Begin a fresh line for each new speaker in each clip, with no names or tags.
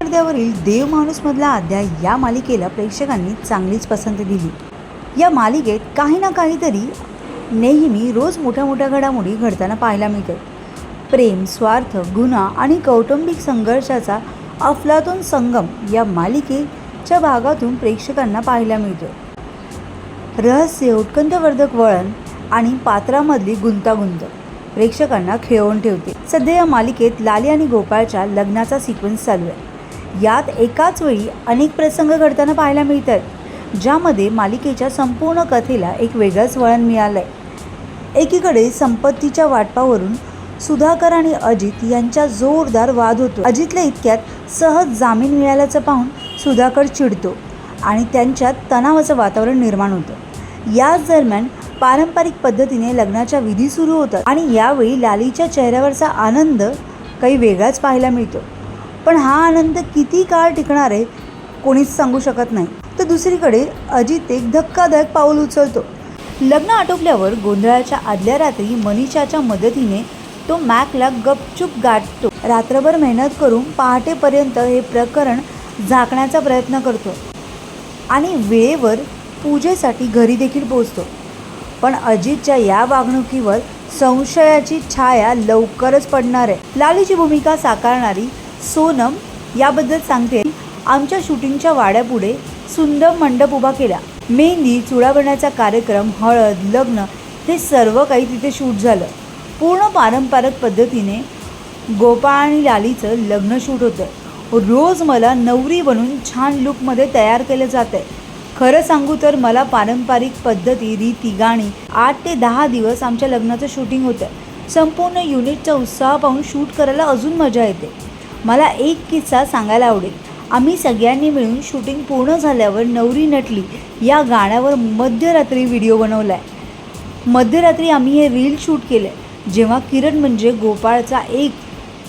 पडद्यावरील देव माणूसमधला अध्याय या मालिकेला प्रेक्षकांनी चांगलीच पसंती दिली. या मालिकेत काही ना काहीतरी नेहमी रोज मोठ्या मोठ्या घडामोडी घडताना पाहायला मिळतात. प्रेम स्वार्थ गुन्हा आणि कौटुंबिक संघर्षाचा अफलातून संगम या मालिकेच्या भागातून प्रेक्षकांना पाहायला मिळतो. रहस्य उत्कंठवर्धक वळण आणि पात्रामधली गुंतागुंत प्रेक्षकांना खेळवून ठेवते. सध्या या मालिकेत लाली आणि गोपाळच्या लग्नाचा सिक्वेन्स चालू आहे. यात एकाच वेळी अनेक प्रसंग घडताना पाहायला मिळतात ज्यामध्ये मालिकेच्या संपूर्ण कथेला एक वेगळंच वळण मिळालं आहे एकीकडे संपत्तीच्या वाटपावरून सुधाकर आणि अजित यांच्या जोरदार वाद होतो. अजितला इतक्यात सहज जामीन मिळाल्याचं पाहून सुधाकर चिडतो आणि त्यांच्यात तणावाचं वातावरण निर्माण होतं. याच दरम्यान पारंपरिक पद्धतीने लग्नाच्या विधी सुरू होतात आणि यावेळी लालीच्या चेहऱ्यावरचा आनंद काही वेगळाच पाहायला मिळतो. पण हा आनंद किती काळ टिकणार आहे कोणीच सांगू शकत नाही. तर दुसरीकडे अजित एक धक्कादायक पाऊल उचलतो. लग्न आटोपल्यावर गोंधळाच्या आदल्या रात्री मनीषाच्या मदतीने तो मॅकला गपचूप गाठतो. रात्रभर मेहनत करून पहाटेपर्यंत हे प्रकरण झाकण्याचा प्रयत्न करतो आणि वेळेवर पूजेसाठी घरी देखील पोचतो पण अजितच्या या वागणुकीवर संशयाची छाया लवकरच पडणार आहे. लालीची भूमिका साकारणारी सोनम याबद्दल सांगते. आमच्या शूटिंगच्या वाड्यापुढे सुंदर मंडप उभा केला. मेहंदी चुडावण्याचा कार्यक्रम हळद लग्न हे सर्व काही तिथे शूट झालं. पूर्ण पारंपरिक पद्धतीने गोपाळ आणि लालीचं लग्न शूट होतं. रोज मला नवरी बनून छान लुकमध्ये तयार केलं जातं आहे खरं सांगू तर मला पारंपरिक पद्धती रीती गाणी आठ ते दहा दिवस आमच्या लग्नाचं शूटिंग होतं. संपूर्ण युनिटचा उत्साह पाहून शूट करायला अजून मजा येते. मला एक किस्सा सांगायला आवडेल. आम्ही सगळ्यांनी मिळून शूटिंग पूर्ण झाल्यावर नवरी नटली. या गाण्यावर मध्यरात्री व्हिडिओ बनवला आहे मध्यरात्री आम्ही हे रील शूट केलं जेव्हा किरण म्हणजे गोपाळचा एक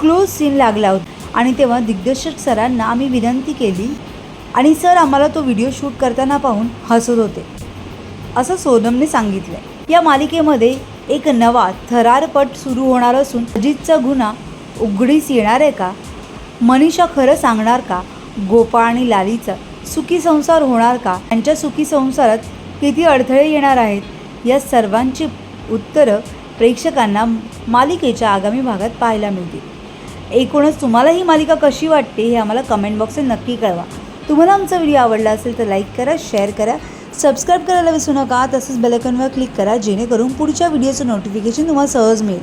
क्लोज सीन लागला होता आणि तेव्हा दिग्दर्शक सरांना आम्ही विनंती केली आणि सर आम्हाला तो व्हिडिओ शूट करताना पाहून हसत होते. असं सोनमने सांगितलं या मालिकेमध्ये एक नवा थरारपट सुरू होणार असून अजितचा गुन्हा उघडीस येणार आहे का? मनीषा खरं सांगणार का? गोपाळ आणि लालीचा सुखी संसार होणार का? त्यांच्या सुखी संसारात किती अडथळे येणार आहेत? या सर्वांची उत्तरं प्रेक्षकांना मालिकेच्या आगामी भागात पाहायला मिळतील. एकूणच तुम्हाला ही मालिका कशी वाटते हे आम्हाला कमेंट बॉक्समध्ये नक्की कळवा. तुम्हाला आमचा व्हिडिओ आवडला असेल तर लाईक करा शेअर करा सबस्क्राईब करायला विसरू नका. तसंच बेलकनवर क्लिक करा जेणेकरून पुढच्या व्हिडिओचं नोटिफिकेशन तुम्हाला सहज मिळेल.